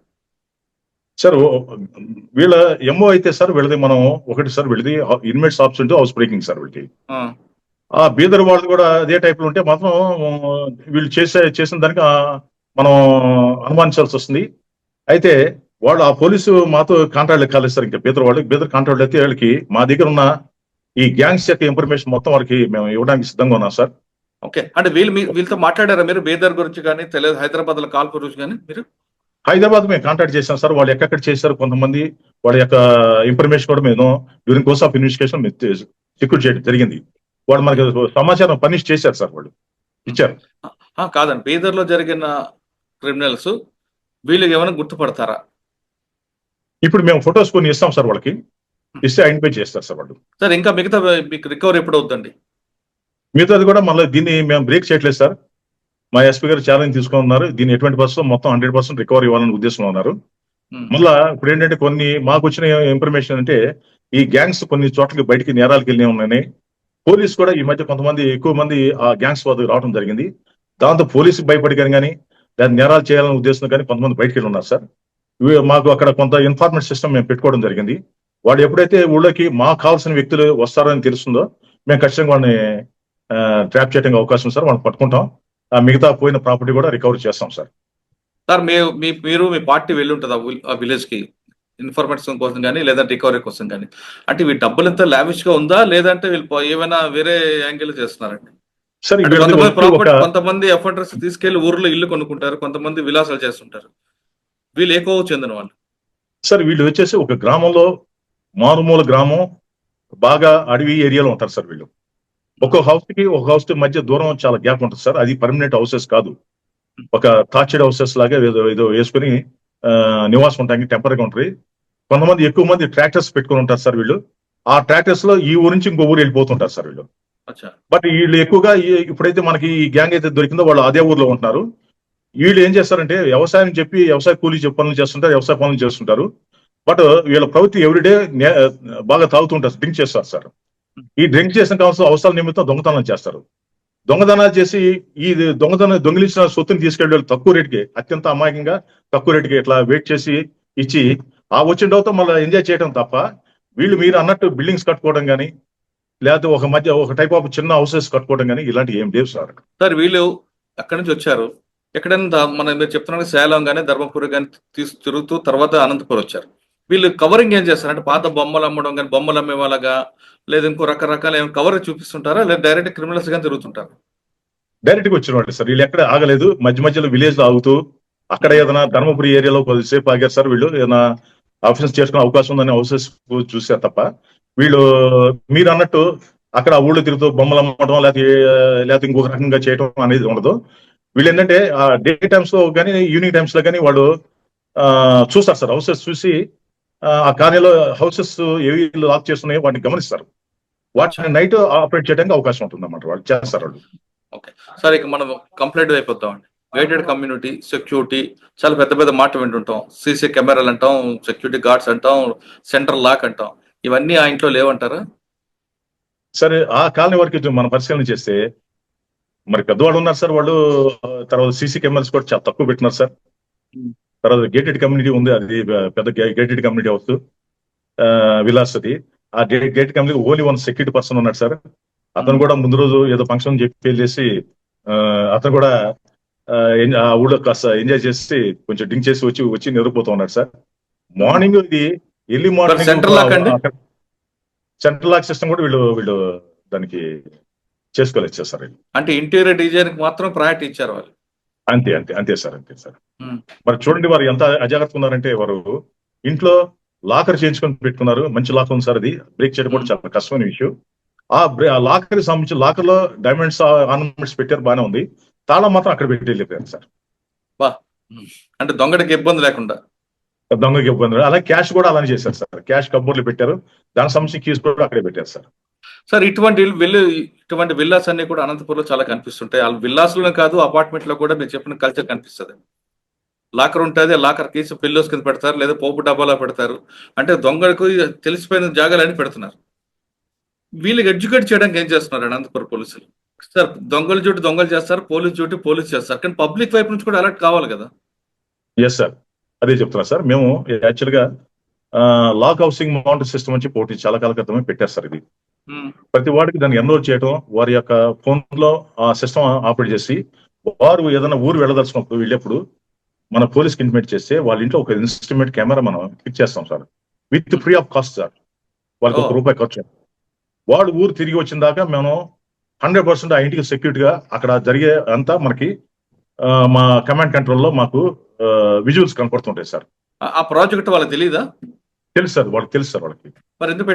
సార్ వీళ్ళ ఎంఓ అయితే సార్ వీళ్ళది మనం ఒకటి సార్ వీళ్ళది inmates option house breaking sir వీళ్ళకి. ఆ, బీదర్ వాళ్ళు కూడా అదే టైప్లో ఉంటే మాత్రం వీళ్ళు చేసే చేసిన దానికి మనం అనుమానించాల్సి వస్తుంది. అయితే వాళ్ళు ఆ పోలీసు మాతో కాంట్రాక్ట్ ఎక్కాలి సార్ ఇంకా బీదర్ వాళ్ళకి బీదర్ కాంట్రాక్ట్ అయితే వీళ్ళకి మా దగ్గర ఉన్న ఈ గ్యాంగ్స్ యొక్క ఇన్ఫర్మేషన్ మొత్తం వాళ్ళకి మేము ఇవ్వడానికి సిద్ధంగా ఉన్నాం సార్. ఓకే. అంటే వీళ్ళు మీ- వీళ్ళతో మాట్లాడారా మీరు? బీదర్ గురించి కానీ తెలియదు హైదరాబాద్లో కాల్పు గురించి కానీ మీరు? హైదరాబాద్ మేము కాంటాక్ట్ చేసాం సార్. వాళ్ళు ఎక్కడెక్కడ చేశారు కొంతమంది వాళ్ళ యొక్క ఇన్ఫర్మేషన్ కూడా మేము during course of investigation secure చేయడం జరిగింది. వాళ్ళు మనకి సమాచారం పనిష్ చేశారు సార్ వాళ్ళు. ఇచ్చారు. కాదండి. బీదర్లో జరిగిన క్రిమినల్స్ వీళ్ళు ఏమైనా గుర్తుపడతారా? ఇప్పుడు మేము ఫొటోస్ కొన్ని ఇస్తాం సార్ వాళ్ళకి. ఇస్తే ఐడెంటిఫై చేస్తారు సార్ వాళ్ళు. సార్ ఇంకా మిగతా మీకు రికవర్ ఎప్పుడు అవుతుందండి మిగతాది కూడా మళ్ళీ దీన్ని మేము బ్రేక్ చేయట్లేదు సార్. మా ఎస్పీ గారు ఛాలెంజ్ తీసుకున్నారు. దీన్ని ఎటువంటి పర్సెంట్ మొత్తం హండ్రెడ్ పర్సెంట్ రికవర్ ఇవ్వాలని ఉద్దేశంలో ఉన్నారు. ఉమ్, మళ్ళా ఇప్పుడు ఏంటంటే కొన్ని మాకు వచ్చిన ఇన్ఫర్మేషన్ అంటే ఈ గ్యాంగ్స్ కొన్ని చోట్లకి బయటికి నేరాలకు వెళ్ళి ఉన్నాయి. పోలీస్ కూడా ఈ మధ్య కొంతమంది ఎక్కువ మంది ఆ గ్యాంగ్స్ వద్దకు రావడం జరిగింది. దాంతో పోలీసు భయపడి కానీ కానీ దాన్ని నేరాలు చేయాలనే ఉద్దేశం కానీ కొంతమంది బయటికి వెళ్ళి ఉన్నారు సార్ మాకు అక్కడ కొంత ఇన్ఫార్మేషన్ సిస్టమ్ మేము పెట్టుకోవడం జరిగింది. వాడు ఎప్పుడైతే ఊళ్ళోకి మాకు కావాల్సిన వ్యక్తులు వస్తారని తెలుస్తుందో మేము ఖచ్చితంగా వాళ్ళని ట్రాప్ చేయడానికి అవకాశం సార్. వాళ్ళని పట్టుకుంటాం. మిగతా పోయిన ప్రాపర్టీ కూడా రికవర్ చేస్తాం సార్. సార్ మీ మీ మీరు మీ పార్టీ వెళ్ళి ఉంటుంది ఆ విలేజ్కి ఇన్ఫర్మేషన్ కోసం కానీ లేదంటే రికవరీ కోసం కానీ అంటే వీటి డబ్బులు ఎంత లావిష్గా ఉందా? లేదంటే వీళ్ళు ఏమైనా వేరే యాంగిల్ చేస్తున్నారండి? సార్ కొంతమంది ఎఫర్టర్స్ తీసుకెళ్ళి ఊర్లో ఇల్లు కొనుక్కుంటారు కొంతమంది విలాసాలు చేస్తుంటారు. వీళ్ళు ఎక్కువ చెందిన వాళ్ళు. సార్ వీళ్ళు వచ్చేసి ఒక గ్రామంలో మారుమూల గ్రామం బాగా అడవి ఏరియాలో ఉంటారు సార్ వీళ్ళు. ఒక హౌస్కి ఒక హౌస్కి మధ్య దూరం చాలా గ్యాప్ ఉంటుంది సార్. అది పర్మనెంట్ హౌసెస్ కాదు. ఒక తాచెడ్ హౌసెస్ లాగా ఏదో ఏదో వేసుకుని నివాసం ఉంటానికి టెంపరీగా ఉంటుంది. కొంతమంది ఎక్కువ మంది ట్రాక్టర్స్ పెట్టుకుని ఉంటారు సార్ వీళ్ళు. ఆ ట్రాక్టర్స్లో ఈ ఊరు నుంచి ఇంకో ఊరు వెళ్ళిపోతుంటారు సార్ వీళ్ళు. బట్ వీళ్ళు ఎక్కువగా ఇప్పుడైతే మనకి ఈ గ్యాంగ్ అయితే దొరికిందో వాళ్ళు అదే ఊర్లో ఉంటున్నారు. వీళ్ళు ఏం చేస్తారంటే వ్యవసాయం చెప్పి వ్యవసాయ కూలీ పనులు చేస్తుంటారు వ్యవసాయ పనులు చేస్తుంటారు. బట్ వీళ్ళ ప్రవృత్తి ఎవ్రీడే బాగా తాగుతుంటారు డ్రింక్ చేస్తారు సార్. ఈ డ్రింక్ చేసిన కావాల్సిన అవసరాల నిమిత్తం దొంగతనం చేస్తారు. దొంగతనాలు చేసి ఈ దొంగతనం దొంగిలించిన సొత్తుని తీసుకెళ్ళి వాళ్ళు తక్కువ రేటుకి అత్యంత అమాయకంగా తక్కువ రేటుకి ఇట్లా వెయిట్ చేసి ఇచ్చి ఆ వచ్చిన తర్వాత మళ్ళీ ఎంజాయ్ చేయడం తప్ప వీళ్ళు మీరు అన్నట్టు బిల్డింగ్స్ కట్టుకోవడం కానీ లేకపోతే ఒక మధ్య ఒక టైప్ ఆఫ్ చిన్న హౌసెస్ కట్టుకోవడం కానీ ఇలాంటివి ఏం లేవు సార్. సార్ వీళ్ళు అక్కడి నుంచి వచ్చారు. ఎక్కడైనా మనం మీరు చెప్తున్నారు సేలం కానీ ధర్మపురి కానీ తీసు తిరుగుతూ తర్వాత అనంతపురం వచ్చారు. వీళ్ళు కవరింగ్ ఏం చేస్తారు? అంటే పాత బొమ్మలు అమ్మడం కానీ బొమ్మలు అమ్మే వాళ్ళగా లేదా ఇంకో రకరకాల ఏమైనా కవర్ చూపిస్తుంటారా? లేదా డైరెక్ట్ క్రిమినల్స్గా తిరుగుతుంటారు? డైరెక్ట్గా వచ్చిన వాళ్ళు సార్. వీళ్ళు ఎక్కడ ఆగలేదు. మధ్య మధ్యలో విలేజ్లో ఆగుతూ అక్కడ ఏదైనా ధర్మపురి ఏరియాలో కొద్దిసేపు ఆగారు సార్ వీళ్ళు. ఏదైనా ఆఫీస్ చేసుకునే అవకాశం ఉందని అవసరం చూసారు తప్ప. వీళ్ళు మీరు అన్నట్టు అక్కడ ఆ ఊళ్ళో తిరుగుతూ బొమ్మలు అమ్మడం లేకపోతే లేకపోతే ఇంకొక రకంగా చేయడం అనేది ఉండదు. వీళ్ళు ఏంటంటే ఆ డే టైమ్స్లో కానీ ఈవినింగ్ టైమ్స్లో కానీ వాళ్ళు ఆ, చూస్తారు సార్. హౌసెస్ చూసి ఆ, కాలనీలో హౌసెస్ ఏవి లాక్ చేస్తున్నాయో వాటిని గమనిస్తారు. వాటిని నైట్ ఆపరేట్ చేయడానికి అవకాశం ఉంటుంది అన్నమాట వాళ్ళు చేస్తారు వాళ్ళు. సార్ ఇక మనం కంప్లీట్ అయిపోతామండి గైడెడ్ కమ్యూనిటీ సెక్యూరిటీ చాలా పెద్ద పెద్ద మాట వింటుంటాం. సీసీ కెమెరాలు అంటాం సెక్యూరిటీ గార్డ్స్ అంటాం సెంట్రల్ లాక్ అంటాం. ఇవన్నీ ఆ ఇంట్లో లేవంటారా? సరే ఆ కాలనీ వరకు మనం పరిశీలన చేస్తే మరి పెద్దవాళ్ళు ఉన్నారు సార్ వాళ్ళు తర్వాత సీసీ కెమెరాస్ కూడా చాలా తక్కువ పెట్టినారు సార్. తర్వాత గేటెడ్ కమ్యూనిటీ ఉంది అది పెద్ద గేటెడ్ కమ్యూనిటీ హౌస్. విలాస్ అది. ఆ gated community only one security person ఉన్నాడు సార్. అతను కూడా ముందు రోజు ఏదో ఫంక్షన్ చెప్పి వెళ్ళేసి అతను కూడా ఆ, ఊళ్ళో కాస్త ఎంజాయ్ చేసి కొంచెం డ్రింక్ చేసి వచ్చి వచ్చి నిద్రపోతూ ఉన్నాడు సార్. మార్నింగ్ ఇది ఎర్లీ మార్నింగ్ central lock అండి? సెంట్రల్ లాక్ సిస్టమ్ కూడా వీళ్ళు వీళ్ళు దానికి చేసుకోలేదు సార్. అంటే ఇంటీరియర్ డిజైన్కి మాత్రం ప్రయారిటీ ఇచ్చారు వాళ్ళు. అంతే అంతే అంతే సార్ అంతే సార్. మరి చూడండి వారు ఎంత అజాగ్రత్తగా ఉన్నారంటే వారు ఇంట్లో లాకర్ చేయించుకొని పెట్టుకున్నారు. మంచి లాక్ ఉంది సార్ అది. బ్రేక్ చేయడం కూడా చాలా కష్టమైన విషయం. ఆ బ్రే- ఆ లాకర్కి సంబంధించి లాకర్లో డైమండ్స్ ఆర్నమెంట్స్ పెట్టారు బాగానే ఉంది. తాళం మాత్రం అక్కడ పెట్టి వెళ్ళిపోయారు సార్. అంటే దొంగడికి ఇబ్బంది లేకుండా. దొంగకి ఇబ్బంది. అలాగే క్యాష్ కూడా అలానే చేశారు సార్. క్యాష్ కబోర్లు పెట్టారు. దానికి సంబంధించి కీస్ కూడా అక్కడే పెట్టారు సార్. సార్ ఇటువంటి విల్లు ఇటువంటి విల్లాస్ అన్ని కూడా అనంతపురంలో చాలా కనిపిస్తుంటాయి. వాళ్ళ విల్లాస్లోనే కాదు అపార్ట్మెంట్లో కూడా మీరు చెప్పిన కల్చర్ కనిపిస్తుంది. లాకర్ ఉంటుంది లాకర్ కేసు పిల్లోస్ కింద పెడతారు లేదా పోపు డబ్బాలో పెడతారు. అంటే దొంగలకు తెలిసిపోయిన జాగాలని పెడుతున్నారు. వీళ్ళకి ఎడ్యుకేట్ చేయడానికి ఏం చేస్తున్నారు అనంతపురం పోలీసులు? సార్ దొంగల డ్యూటీ దొంగలు చేస్తారు పోలీస్ డ్యూటీ పోలీస్ చేస్తారు. కానీ పబ్లిక్ వైపు నుంచి కూడా అలర్ట్ కావాలి కదా? ఎస్ సార్ అదే చెప్తున్నా సార్. మేము యాక్చువల్గా లాక్ హౌసింగ్ మౌంట్ సిస్టమ్ అని చెప్పి ఒకటి చాలా కాల క్రితమే పెట్టారు సార్ ఇది. ప్రతి వాడికి దాన్ని ఎన్రోల్ చేయడం వారి యొక్క ఫోన్లో ఆ సిస్టమ్ ఆపరేట్ చేసి వారు ఏదైనా ఊరు వెళ్ళదలుచుకున్నప్పుడు వెళ్ళేప్పుడు మన పోలీస్కి ఇంటిమేట్ చేస్తే వాళ్ళ ఇంట్లో ఒక ఇన్స్ట్రుమెంట్ కెమెరా మనం ఫిక్స్ చేస్తాం sir. With free of cost sir. వాళ్ళకి ఒక. రూపాయి ఖర్చు. వాడు ఊరు తిరిగి వచ్చిన దాకా మేము హండ్రెడ్ పర్సెంట్ ఆ ఇంటికి సెక్యూరిటీగా అక్కడ జరిగే అంతా మనకి మా కమాండ్ కంట్రోల్లో మాకు విజువల్స్ కనపడుతుంటాయి సార్. ఆ- ప్రాజెక్ట్ వాళ్ళకి తెలియదా తెలుసు సార్ వాళ్ళకి తెలుసు సార్ వాళ్ళకి. మరి ఎందుకు?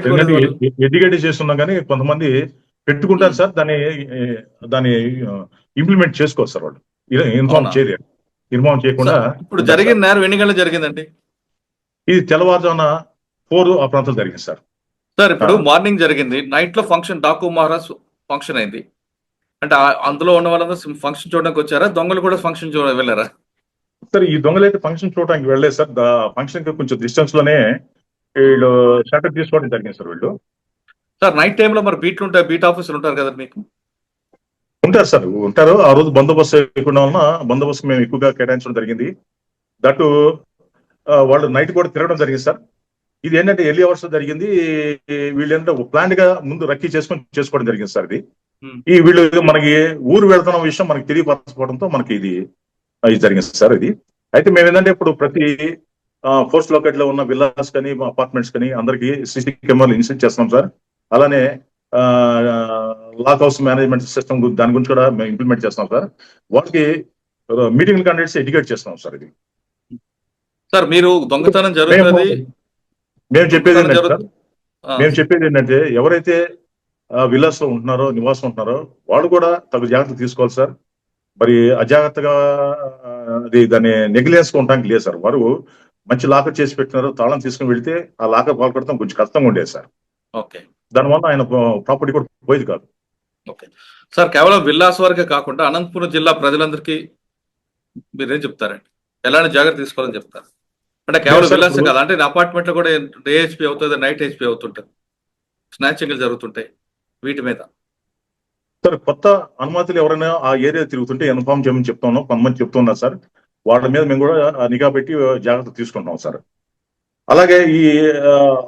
ఎడ్యుకేట్ చేస్తున్నా కానీ కొంతమంది పెట్టుకుంటారు సార్ దాన్ని దాన్ని ఇంప్లిమెంట్ చేసుకోవచ్చు సార్ వాళ్ళు. ఇన్ఫార్మ్? చేయలేరు ఇన్ఫార్మ్ చేయకుండా ఇప్పుడు జరిగిన నేరం ఎన్ని గంటలు జరిగిందండి? ఇది తెల్లవారుజామున ఫోర్ ఆ ప్రాంతాలు జరిగింది సార్. సార్ ఇప్పుడు. మార్నింగ్ జరిగింది. నైట్లో ఫంక్షన్ డాకు మహారాజ్ ఫంక్షన్ అయింది. అంటే అందులో ఉన్న వాళ్ళందరూ ఫంక్షన్ చూడడానికి వచ్చారా? దొంగలు కూడా ఫంక్షన్ చూడ వెళ్ళారా? సార్ ఈ దొంగలు అయితే ఫంక్షన్ చూడడానికి వెళ్ళలేదు సార్. ఫంక్షన్కి కొంచెం డిస్టెన్స్లోనే వీళ్ళు షటర్ తీసుకోవడం జరిగింది సార్ వీళ్ళు. సార్ నైట్ టైంలో మరి బీట్లు ఉంటాయి బీట్ ఆఫీసులు ఉంటారు కదా మీకు? ఉంటారు సార్ ఉంటారు. ఆ రోజు బందోబస్తు లేకుండా వలన బందోబస్తు మేము ఎక్కువగా కేటాయించడం జరిగింది. దట్టు వాళ్ళు నైట్ కూడా తిరగడం జరిగింది సార్. ఇది ఏంటంటే ఎర్లీ అవర్స్ జరిగింది. వీళ్ళు ఏంటంటే ప్లాన్గా ముందు రక్కీ చేసుకొని చేసుకోవడం జరిగింది సార్ ఇది. ఈ వీళ్ళు మనకి ఊరు వెళ్తున్న విషయం మనకి తెలియపరచుకోవడంతో మనకి ఇది ఇది జరిగింది సార్ ఇది. అయితే మేము ఏంటంటే ఇప్పుడు ప్రతి ఫోర్స్ లొకేట్లో ఉన్న విల్లాస్ కానీ అపార్ట్మెంట్స్ కానీ అందరికి సీసీ కెమెరాలు ఇన్స్టేట్ చేస్తున్నాం సార్. అలానే లాక్ హౌస్ మేనేజ్మెంట్ సిస్టమ్ దాని గురించి కూడా మేము ఇంప్లిమెంట్ చేస్తున్నాం సార్. వాళ్ళకి మీటింగ్ కండక్ట్స్ ఎడ్యుకేట్ చేస్తున్నాం సార్ ఇది. సార్ మీరు దొంగతనం జరుగుతుంది. మేము చెప్పేది మేము చెప్పేది ఏంటంటే ఎవరైతే విల్లాస్లో ఉంటున్నారో నివాసం ఉంటున్నారో వాళ్ళు కూడా తగు జాగ్రత్తలు తీసుకోవాలి సార్. మరి అజాగ్రత్తగా అది దాన్ని నెగ్లియన్స్ ఉండడానికి లేదు సార్. వారు మంచి లాకర్ చేసి పెట్టినారు. తాళం తీసుకుని వెళ్తే ఆ లాకర్ పాల్పడటం కొంచెం కష్టంగా ఉండేది సార్. ఓకే. దానివల్ల ఆయన ప్రాపర్టీ కూడా పోయేది కాదు. ఓకే. సార్ కేవలం విల్లాస్ వరకే కాకుండా అనంతపురం జిల్లా ప్రజలందరికీ మీరేం చెప్తారండి? ఎలాంటి జాగ్రత్త తీసుకోవాలని చెప్తారు? అంటే కేవలం విల్లాస్ కాదు అంటే అపార్ట్మెంట్లో కూడా డే హెచ్పి అవుతుంది నైట్ హెచ్పి అవుతుంటుంది. స్నాచింగ్లు జరుగుతుంటాయి వీటి మీద. సార్ కొత్త అనుమతులు ఎవరైనా ఆ ఏరియా తిరుగుతుంటే ఇన్ఫార్మ్ చేయమని చెప్తున్నాం కొంతమంది చెప్తున్నారు సార్ వాళ్ళ మీద మేము కూడా నిఘా పెట్టి జాగ్రత్త తీసుకుంటున్నాం సార్. అలాగే ఈ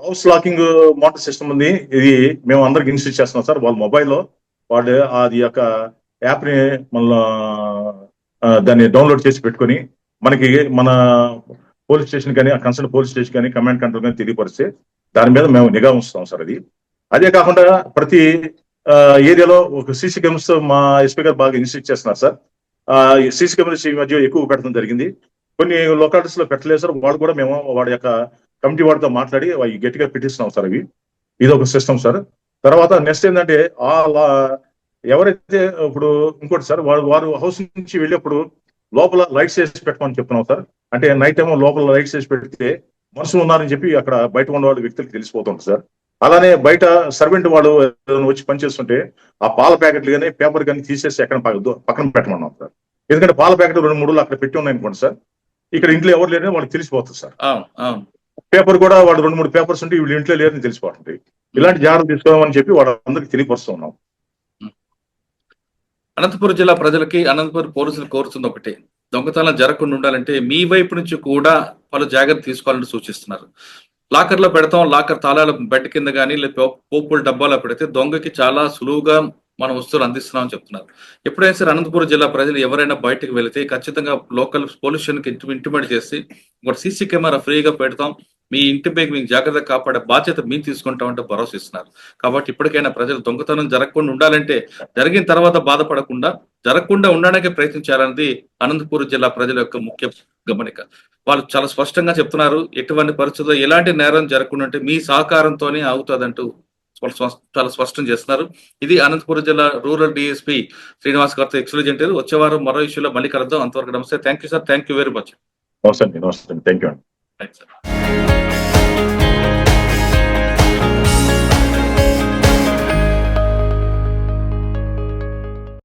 హౌస్ లాకింగ్ మోటార్ సిస్టమ్ ఉంది ఇది మేము అందరికి ఇన్స్టిట్ చేస్తున్నాం సార్ వాళ్ళ మొబైల్లో వాళ్ళు అది యొక్క యాప్ని దాన్ని డౌన్లోడ్ చేసి పెట్టుకొని మనకి మన పోలీస్ స్టేషన్ కానీ కన్సర్న్ పోలీస్ స్టేషన్ కానీ కమాండ్ కంట్రోల్ కానీ తెలియపరిస్తే దాని మీద మేము నిఘా ఉంచుతాం సార్ అది. అదే కాకుండా ప్రతి ఏరియాలో ఒక సీసీ కెమెరాస్ మా ఎస్పీ గారు బాగా ఇన్స్టిట్యూట్ చేస్తున్నారు సార్. సీసీ కెమెరాస్ ఈ మధ్య ఎక్కువ పెట్టడం జరిగింది. కొన్ని లొకాలిటీస్లో పెట్టలేదు సార్. వాళ్ళు కూడా మేము వాడి యొక్క కమిటీ వాడితో మాట్లాడి అవి గట్టిగా పెట్టిస్తున్నాం సార్ అవి. ఇది ఒక సిస్టమ్ సార్. తర్వాత నెక్స్ట్ ఏంటంటే ఆ ఎవరైతే ఇప్పుడు ఇంకోటి సార్ వాడు వారు హౌస్ నుంచి వెళ్ళేప్పుడు లోపల లైట్స్ వేసి పెట్టమని చెప్తున్నాం సార్. అంటే నైట్ టైం లోపల లైట్స్ వేసి పెడితే మనుషులు ఉన్నారని చెప్పి అక్కడ బయట ఉన్న వాళ్ళ వ్యక్తులకు తెలిసిపోతుంది సార్. అలానే బయట సర్వెంట్ వాళ్ళు వచ్చి పనిచేస్తుంటే ఆ పాల ప్యాకెట్లు కానీ పేపర్ కానీ తీసేసి ఎక్కడ పక్క- పక్కన పెట్టమన్నాం సార్. ఎందుకంటే పాల ప్యాకెట్ రెండు మూడు అక్కడ పెట్టి ఉన్నాయి అనుకోండి సార్ ఇక్కడ ఇంట్లో ఎవరు లేరని వాళ్ళకి తెలిసిపోతుంది సార్. పేపర్ కూడా వాడు రెండు మూడు పేపర్స్ ఉంటే వీళ్ళు ఇంట్లో లేరని తెలిసిపోతుంది. ఇలాంటి జాగ్రత్తలు తీసుకోమని చెప్పి వాళ్ళందరికీ తెలియపరుస్తున్నాం అనంతపురం జిల్లా ప్రజలకి అనంతపురం పోలీసులు కోరుతుంది ఒకటి. దొంగతనం జరగకుండా ఉండాలంటే మీ వైపు నుంచి కూడా పలు జాగ్రత్త తీసుకోవాలని సూచిస్తున్నారు. లాకర్లో పెడతాం లాకర్ తాళాలు బెడ్ కింద కానీ లేదా పోపుల డబ్బాలో పెడితే దొంగకి చాలా సులువుగా మనం వస్తువులు అందిస్తున్నామని చెప్తున్నారు. ఎప్పుడైనా సరే అనంతపురం జిల్లా ప్రజలు ఎవరైనా బయటకు వెళితే ఖచ్చితంగా లోకల్ పోలీస్ ఇంటిమేట్ చేసి ఒక సీసీ కెమెరా ఫ్రీగా పెడతాం. మీ ఇంటి పైకి మీకు జాగ్రత్త కాపాడే బాధ్యత మేము తీసుకుంటామంటే భరోసా ఇస్తున్నారు. కాబట్టి ఇప్పటికైనా ప్రజలు దొంగతనం జరగకుండా ఉండాలంటే జరిగిన తర్వాత బాధపడకుండా జరగకుండా ఉండడానికి ప్రయత్నించాలన్నది అనంతపూర్ అనంతపురం జిల్లా ప్రజల యొక్క ముఖ్య గమనిక. వాళ్ళు చాలా స్పష్టంగా చెప్తున్నారు ఎటువంటి పరిస్థితుల్లో ఎలాంటి నేరం జరగకుండా ఉంటే మీ సహకారంతోనే అవుతుందంటూ చాలా స్పష్టం చేస్తున్నారు. ఇది అనంతపురం జిల్లా రూరల్ డిఎస్పీ శ్రీనివాస్ గారితో ఎక్స్ప్లెయిన్ వచ్చే వారం మరో ఇష్యూలో మళ్ళీ కలుద్దాం. అంతవరకు నమస్తే. Thank you sir thank you very much నమస్తే అండి. నమస్తే థ్యాంక్ యూ అండి.